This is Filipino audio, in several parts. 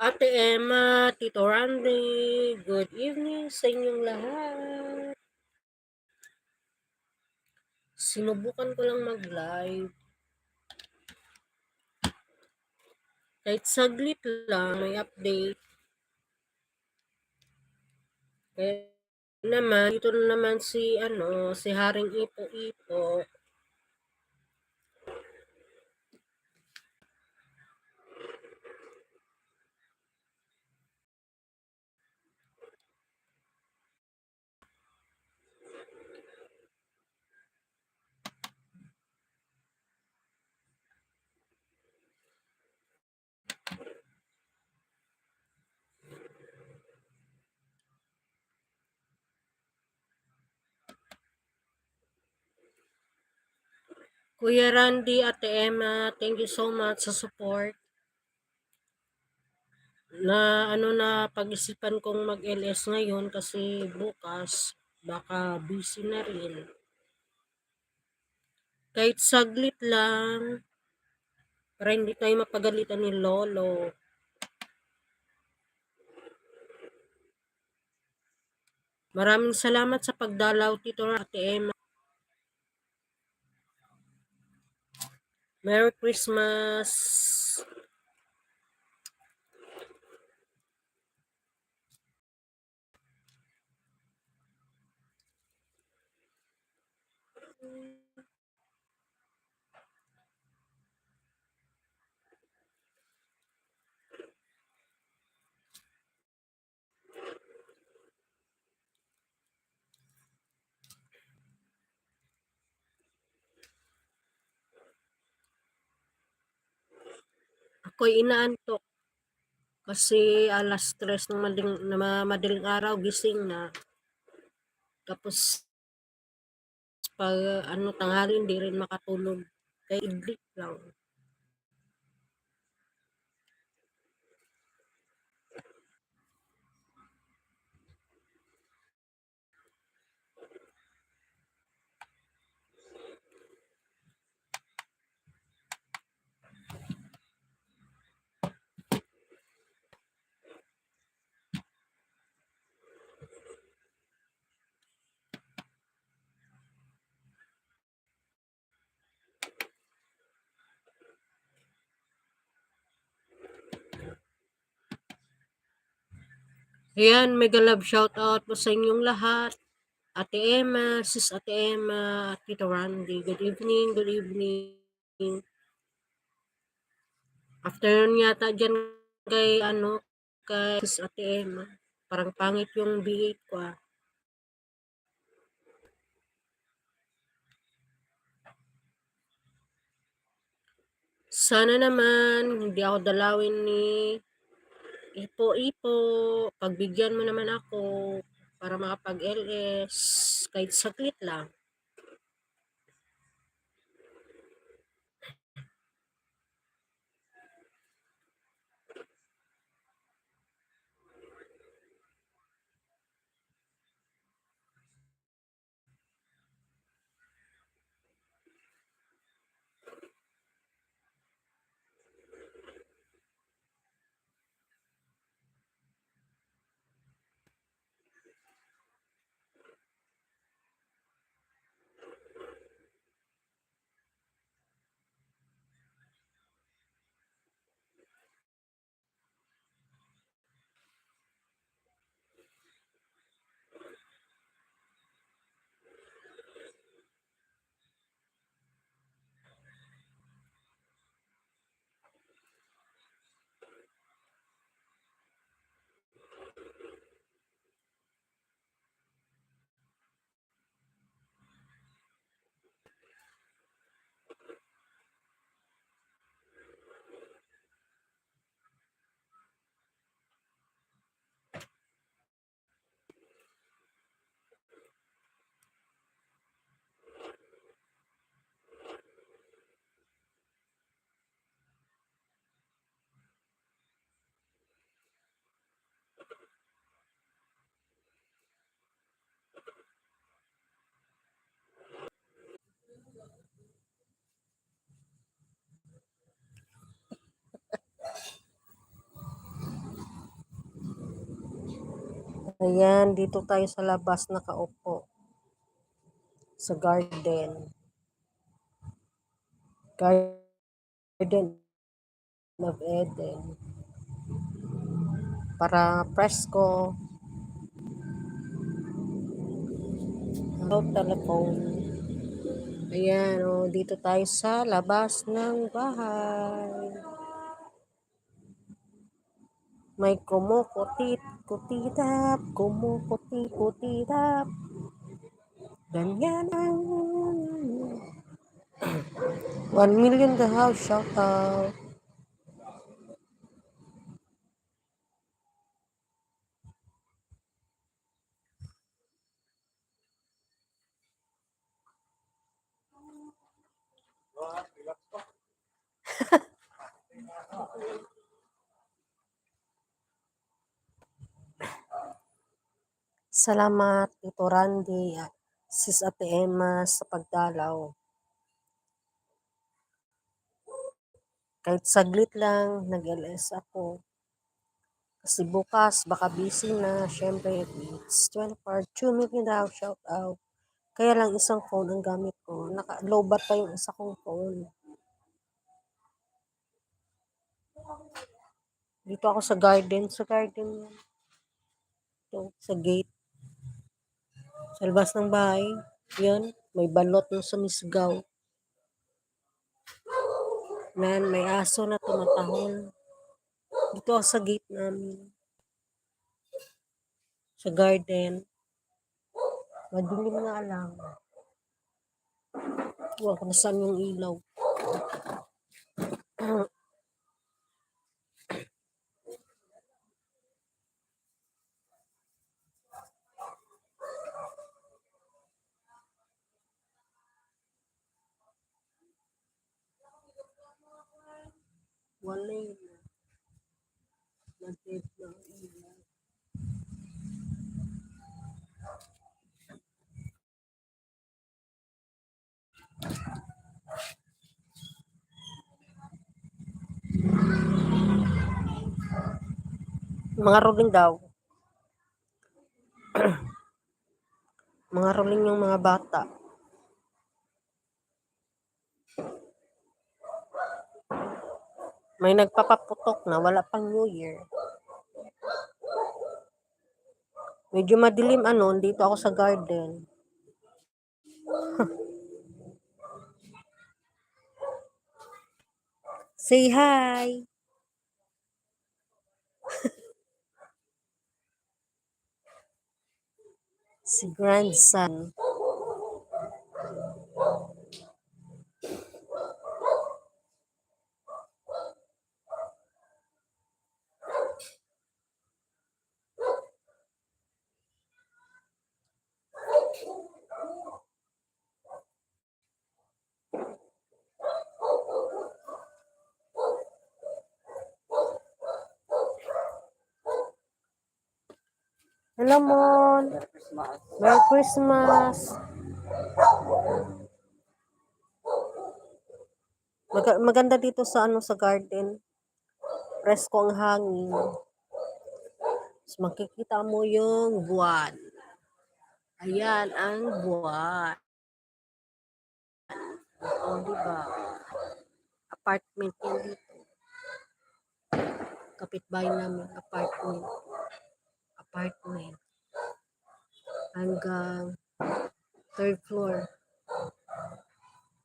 Ate Emma, Tito Randy, good evening sa inyong lahat. Sinubukan ko lang mag-live. Kahit saglit lang, may update. Kaya naman, dito na naman si, ano, si Haring Ipo-Ipo. Kuya Randy, Ate Emma, thank you so much sa support. Na ano na pag-isipan kong mag-LS ngayon kasi bukas baka busy na rin. Kahit saglit lang para hindi tayo mapagalitan ni Lolo. Maraming salamat sa pagdalaw, Tito Ate Emma. Merry Christmas! Ako'y inaantok. Kasi alas stress ng madaling, na madaling araw, gising na. Tapos, pag ano, tanghali, hindi rin makatulog. Kaya idlik lang. Ayan, mega love shoutout po sa inyong lahat. Ate Emma, sis Ate Emma, Tito Randy, good evening, good evening. Afternoon yata dyan kay ano, kay sis Ate Emma. Parang pangit yung B8 ko ah. Sana naman, hindi ako dalawin ni Ipo-Ipo. Pagbigyan mo naman ako para makapag-LS kahit saglit lang. Ayan, dito tayo sa labas nakaupo. Sa garden. Garden of Eden. Para presko. Hello, telephone. Ayan, oh, dito tayo sa labas ng bahay. May kumukutit, kutitap, kumukuti, kutitap. Ganyan ang... 1 million the house, shout out. Salamat, Tito Randy, Sis Ate Emma sa pagdalaw. Kahit saglit lang, nag-LS ako. Kasi bukas, baka busy na. Siyempre, it's 24. 2 million daw, shout out. Kaya lang isang phone ang gamit ko. Naka-low bat pa yung isa kong phone. Dito ako sa garden. Sa garden yan. Ito, sa gate. Sa labas ng bahay. Yan, may balot ng sumisgaw. Nan, may aso na tumatahol. Dito sa gate namin. Sa garden. Madilim nga lang. Huwag ko na saan yung ilaw. Wala yun. Nag-dead na ang ilaw. Mga rolling daw. mga rolling yung mga bata. May nagpapaputok na, wala pang New Year. Medyo madilim ano, dito ako sa garden. Say hi! si grandson. Hello, Mon. Merry Christmas. Mag- maganda dito sa ano sa garden. Presko ang hangin. Tapos makikita mo yung buwan. Ayan ang buwan. O, oh, di ba? Apartment yan dito. Kapitbahay namin, apartment. Apartment. Hanggang third floor.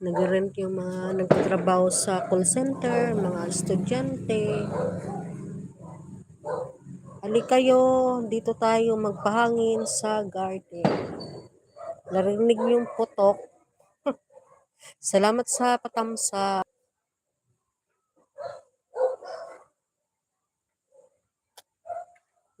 Nag-rent yung mga nagtatrabaho sa call center, mga estudyante. Ali kayo, dito tayo magpahangin sa garden. Narinig yung putok. Salamat sa patamsa.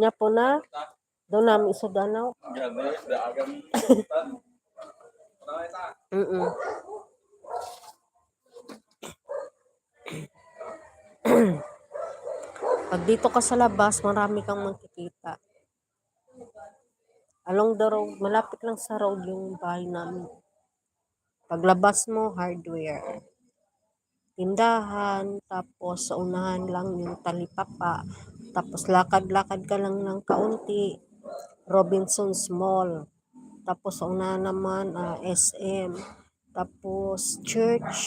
Nya po na. Doon namin isa danaw. Mm -mm. Pag dito ka sa labas, marami kang makikita. Along the road, malapit lang sa road yung bahay namin. Paglabas mo, hardware. Tindahan, tapos sa unahan lang yung talipapa. Tapos lakad-lakad ka lang ng kaunti. Robinson's Mall. Tapos una naman ah, SM. Tapos church.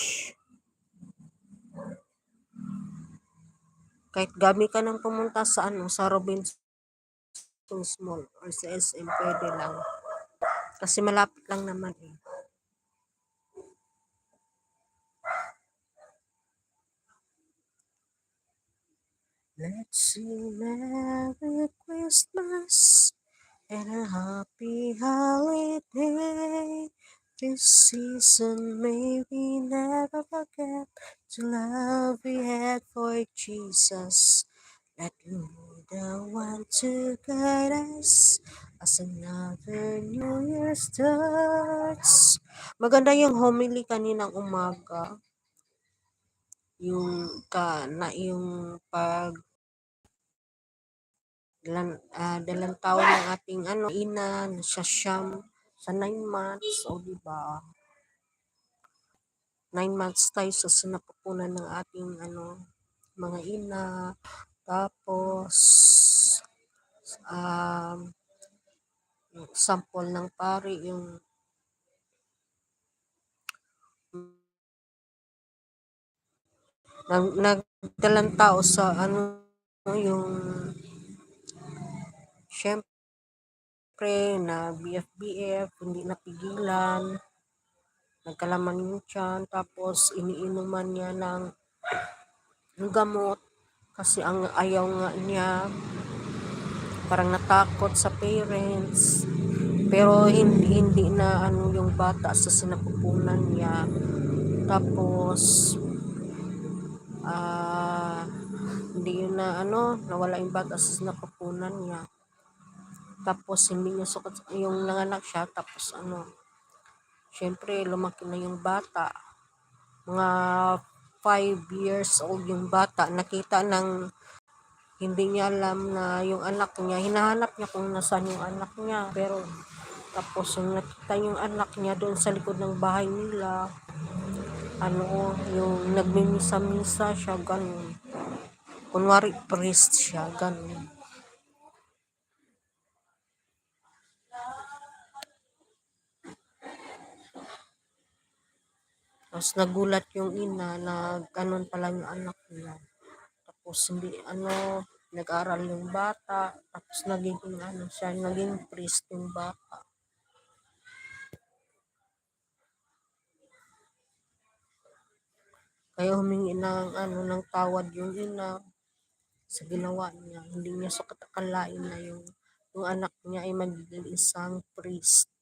Kahit gabi ka nang pumunta sa ano sa Robinson's Mall or sa SM pwede lang. Kasi malapit lang naman eh. Let's sing Merry Christmas and a happy holiday. This season may we never forget the love we had for Jesus. Him be the one to guide us as another New Year starts. Maganda yung homily kaninang umaga. Yung ka na yung pag dalan, ah, dalang taon ng ating ano ina sa siyam sa 9 months o di ba? 9 months tayo sa sinapupunan ng ating ano mga ina. Tapos um, sample ng pari yung nag, nagdalang tao sa ano yung syempre na BFBF hindi napigilan. Nagkalaman yung tiyan tapos iniinuman niya ng, gamot. Kasi ang ayaw nga niya parang natakot sa parents. Pero hindi hindi na ano yung bata sa sinapupunan niya. Tapos ah hindi yun na ano nawala yung bata sa sinapupunan niya tapos hindi niya sukat yung nanganak siya. Tapos ano syempre lumaki na yung bata. Mga 5 years old yung bata. Nakita ng hindi niya alam na yung anak niya. Hinahanap niya kung nasaan yung anak niya. Pero tapos yung nakita yung anak niya doon sa likod ng bahay nila ano yung nagmimisa-misa siya ganun. Kunwari priest siya ganun Tapos nagulat yung ina na ganun pala yung anak niya. Tapos hindi ano, nag-aral yung bata. Tapos naging ano siya, naging priest yung bata. Kaya humingi ng ano ng tawad yung ina sa ginawa niya. Hindi niya sa katakalain na yung, yung anak niya ay magiging isang priest.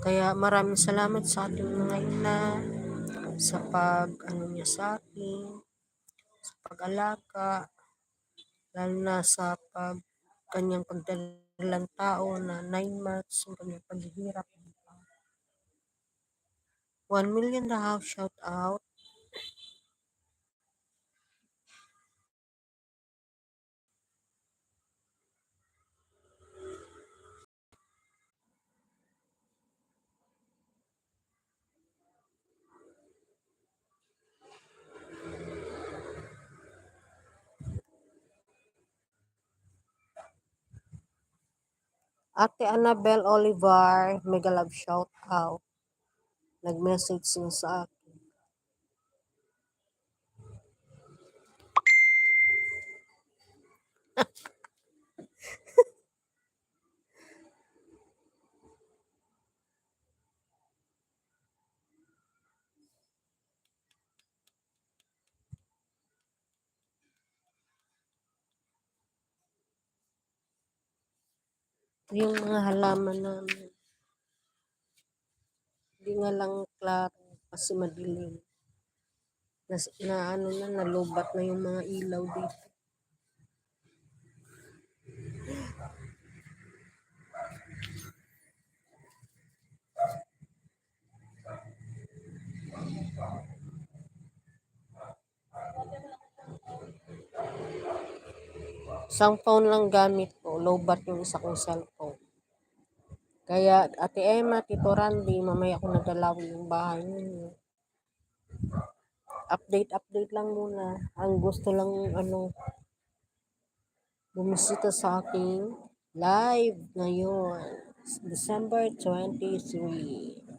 Kaya maraming salamat sa ating mga ina sa pag ano niya sa akin, sa pag-alaka, lalo na sa pag kanyang pagdalang tao na 9 months yung kanyang paghihirap. 1 million daw shout out. Ate Annabel Olivar, mega love shout out. Nag-message niya sa akin. Yung mga halaman namin. Hindi nga lang klaro kasi madilim. Na, na ano na, nalubat na yung mga ilaw dito. Isang phone lang gamit ko, lowbat yung isa kong cellphone. Kaya Ate Emma, Tito Randy, mamaya ko nadalawin yung bahay ninyo. update-update lang muna. Ang gusto lang ano bumisita sa aking live ngayon. December 23.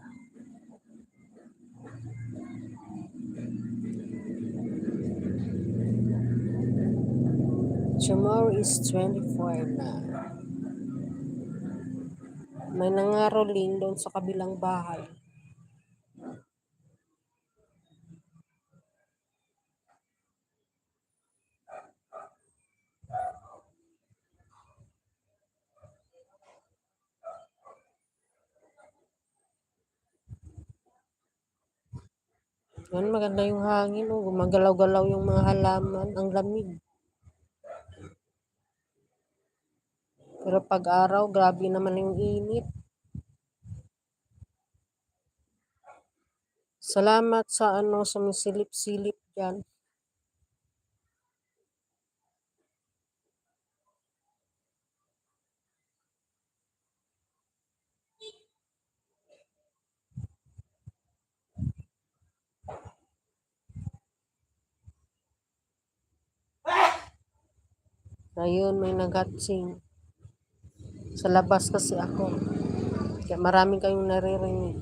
Tomorrow is 24 na. May nangaroling doon sa kabilang bahay. Yan, maganda yung hangin. Oh. Gumagalaw-galaw yung mga halaman. Ang lamig. Pero pag araw, grabe naman yung init. Salamat sa ano, sa silip-silip dyan. Ayun, may nagatsing. Sa labas kasi ako. Kaya marami kayong naririnig.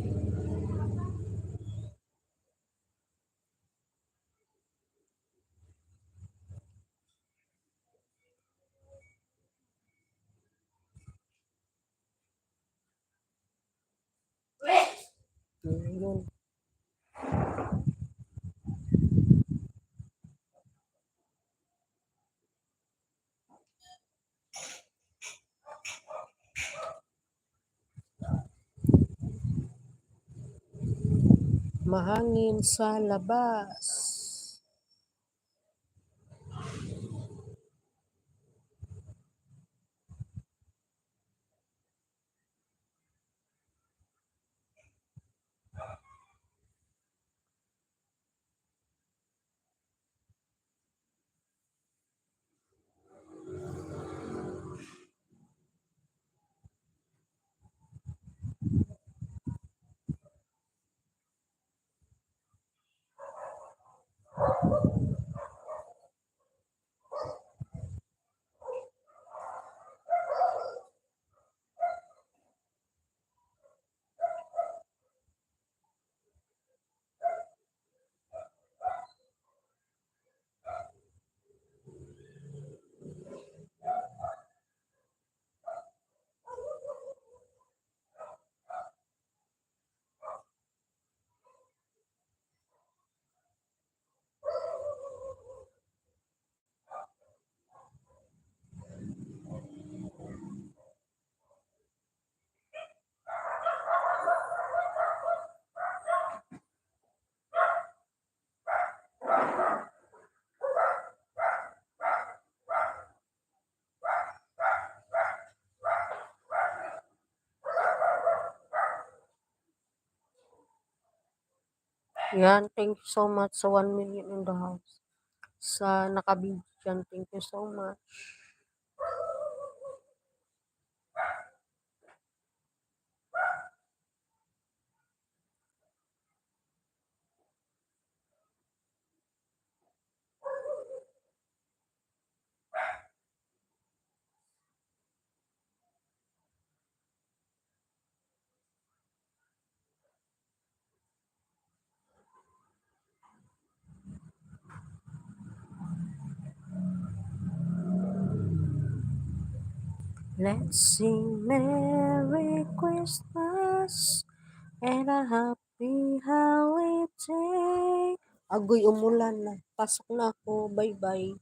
Ayun. Mahangin sa labas. Yan, thank you so much sa 1 million in the house. Sa nakabid dyan, thank you so much. Let's sing Merry Christmas and a happy holiday. Agoy, umulan na. Pasok na ako. Bye-bye.